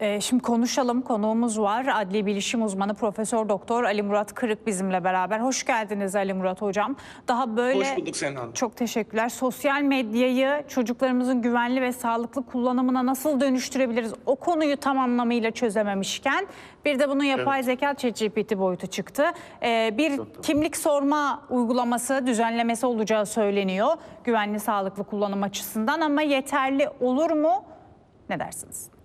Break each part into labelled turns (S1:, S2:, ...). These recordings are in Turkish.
S1: Ee, şimdi konuşalım. Konuğumuz var. Adli bilişim uzmanı Profesör Doktor Ali Murat Kırık bizimle beraber. Hoş geldiniz Ali Murat hocam. Daha böyle
S2: Hoş bulduk Sena Hanım.
S1: Çok teşekkürler. Sosyal medyayı çocuklarımızın güvenli ve sağlıklı kullanımına nasıl dönüştürebiliriz? O konuyu tam anlamıyla çözememişken bir de bunun yapay zeka ChatGPT boyutu çıktı. Ee, bir kimlik sorma uygulaması, düzenlemesi olacağı söyleniyor. Güvenli sağlıklı kullanım açısından ama yeterli olur mu? Ne dersiniz?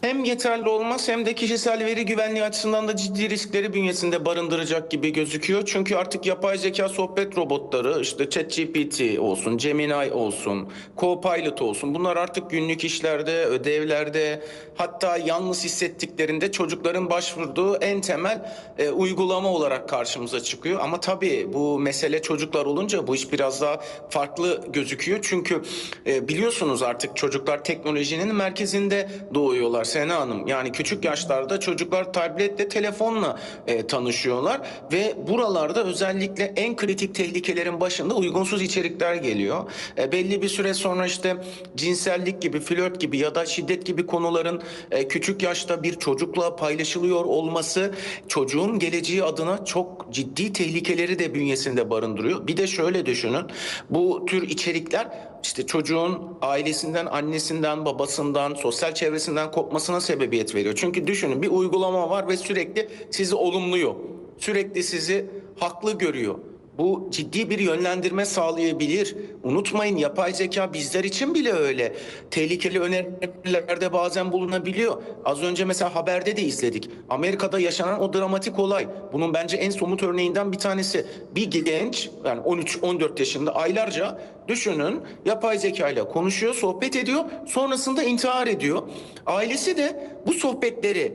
S2: Hem yeterli olmaz hem de kişisel veri güvenliği açısından da ciddi riskleri bünyesinde barındıracak gibi gözüküyor. Çünkü artık yapay zeka sohbet robotları işte ChatGPT olsun, Gemini olsun, Copilot olsun bunlar artık günlük işlerde, ödevlerde hatta yalnız hissettiklerinde çocukların başvurduğu en temel e, uygulama olarak karşımıza çıkıyor. Ama tabii bu mesele çocuklar olunca bu iş biraz daha farklı gözüküyor. Çünkü e, biliyorsunuz artık çocuklar teknolojinin merkezinde doğuyorlar Sena Hanım. Yani küçük yaşlarda çocuklar tabletle, telefonla e, tanışıyorlar ve buralarda özellikle en kritik tehlikelerin başında uygunsuz içerikler geliyor. E, belli bir süre sonra işte cinsellik gibi, flört gibi ya da şiddet gibi konuların e, küçük yaşta bir çocukla paylaşılıyor olması çocuğun geleceği adına çok ciddi tehlikeleri de bünyesinde barındırıyor. Bir de şöyle düşünün. Bu tür içerikler işte çocuğun ailesinden, annesinden, babasından, sosyal çevresinden kopmasına sebebiyet veriyor. Çünkü düşünün bir uygulama var ve sürekli sizi olumluyor. Sürekli sizi haklı görüyor. Bu ciddi bir yönlendirme sağlayabilir. Unutmayın yapay zeka bizler için bile öyle. Tehlikeli önerilerde bazen bulunabiliyor. Az önce mesela haberde de izledik. Amerika'da yaşanan o dramatik olay. Bunun bence en somut örneğinden bir tanesi. Bir genç yani 13-14 yaşında aylarca düşünün yapay zeka ile konuşuyor, sohbet ediyor. Sonrasında intihar ediyor. Ailesi de bu sohbetleri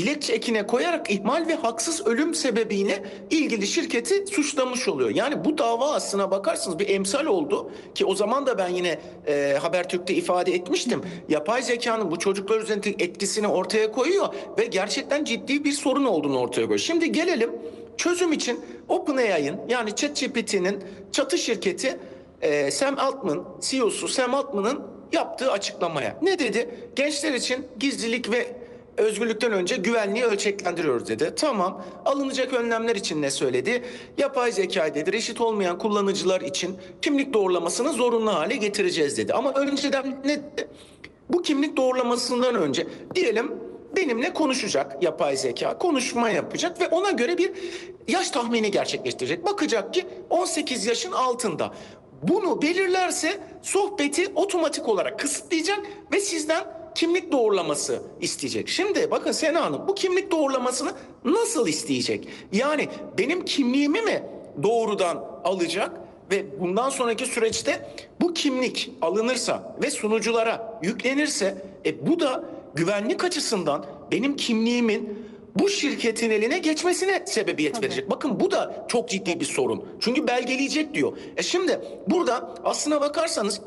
S2: dilekçe ekine koyarak ihmal ve haksız ölüm sebebiyle ilgili şirketi suçlamış oluyor. Yani bu dava aslına bakarsınız bir emsal oldu ki o zaman da ben yine e, Habertürk'te ifade etmiştim. Yapay zekanın bu çocuklar üzerindeki etkisini ortaya koyuyor ve gerçekten ciddi bir sorun olduğunu ortaya koyuyor. Şimdi gelelim çözüm için OpenAI'ın yani ChatGPT'nin çatı şirketi e, Sam Altman, CEO'su Sam Altman'ın yaptığı açıklamaya. Ne dedi? Gençler için gizlilik ve özgürlükten önce güvenliği ölçeklendiriyoruz dedi. Tamam. Alınacak önlemler için ne söyledi? Yapay zeka dedi. Reşit olmayan kullanıcılar için kimlik doğrulamasını zorunlu hale getireceğiz dedi. Ama önceden ne? Bu kimlik doğrulamasından önce diyelim benimle konuşacak yapay zeka, konuşma yapacak ve ona göre bir yaş tahmini gerçekleştirecek. Bakacak ki 18 yaşın altında. Bunu belirlerse sohbeti otomatik olarak kısıtlayacak ve sizden kimlik doğrulaması isteyecek. Şimdi bakın Sena Hanım bu kimlik doğrulamasını nasıl isteyecek? Yani benim kimliğimi mi doğrudan alacak ve bundan sonraki süreçte bu kimlik alınırsa ve sunuculara yüklenirse e, bu da güvenlik açısından benim kimliğimin bu şirketin eline geçmesine sebebiyet verecek. Bakın bu da çok ciddi bir sorun. Çünkü belgeleyecek diyor. E şimdi burada aslına bakarsanız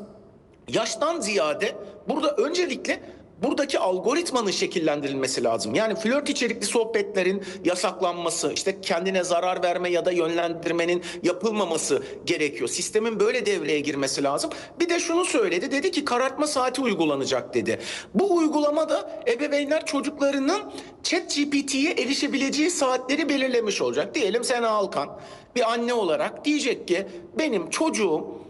S2: yaştan ziyade burada öncelikle buradaki algoritmanın şekillendirilmesi lazım. Yani flört içerikli sohbetlerin yasaklanması, işte kendine zarar verme ya da yönlendirmenin yapılmaması gerekiyor. Sistemin böyle devreye girmesi lazım. Bir de şunu söyledi. Dedi ki karartma saati uygulanacak dedi. Bu uygulamada ebeveynler çocuklarının ChatGPT'ye erişebileceği saatleri belirlemiş olacak. Diyelim Sena Alkan bir anne olarak diyecek ki benim çocuğum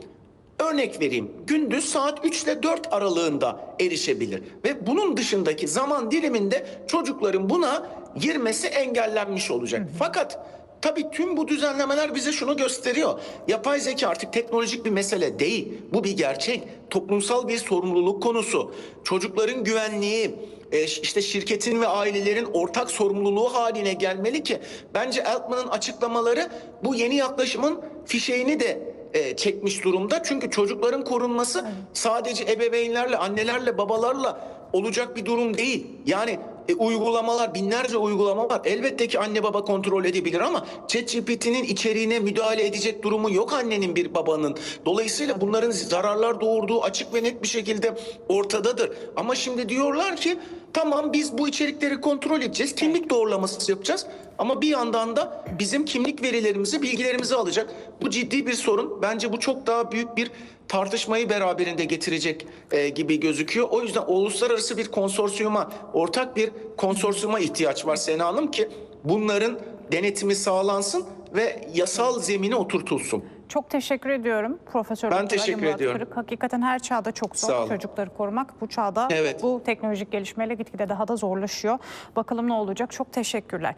S2: Örnek vereyim. Gündüz saat 3 ile 4 aralığında erişebilir ve bunun dışındaki zaman diliminde çocukların buna girmesi engellenmiş olacak. Fakat tabii tüm bu düzenlemeler bize şunu gösteriyor. Yapay zeka artık teknolojik bir mesele değil. Bu bir gerçek. Toplumsal bir sorumluluk konusu. Çocukların güvenliği, e, işte şirketin ve ailelerin ortak sorumluluğu haline gelmeli ki bence Altman'ın açıklamaları bu yeni yaklaşımın fişeğini de e, çekmiş durumda. Çünkü çocukların korunması sadece ebeveynlerle, annelerle, babalarla olacak bir durum değil. Yani e, uygulamalar, binlerce uygulama var. Elbette ki anne baba kontrol edebilir ama ChatGPT'nin içeriğine müdahale edecek durumu yok annenin bir babanın. Dolayısıyla bunların zararlar doğurduğu açık ve net bir şekilde ortadadır. Ama şimdi diyorlar ki tamam biz bu içerikleri kontrol edeceğiz, kimlik doğrulaması yapacağız. Ama bir yandan da bizim kimlik verilerimizi, bilgilerimizi alacak. Bu ciddi bir sorun. Bence bu çok daha büyük bir tartışmayı beraberinde getirecek e, gibi gözüküyor. O yüzden uluslararası bir konsorsiyuma, ortak bir konsorsiyuma ihtiyaç var Sena Hanım ki bunların denetimi sağlansın ve yasal zemini oturtulsun.
S1: Çok teşekkür ediyorum Profesör
S2: Ben
S1: Doktor
S2: teşekkür
S1: Murat
S2: ediyorum.
S1: Kırık. Hakikaten her çağda çok
S2: Sağ
S1: zor
S2: olun.
S1: çocukları korumak. Bu çağda
S2: Evet.
S1: bu teknolojik gelişmeyle gitgide daha da zorlaşıyor. Bakalım ne olacak. Çok teşekkürler.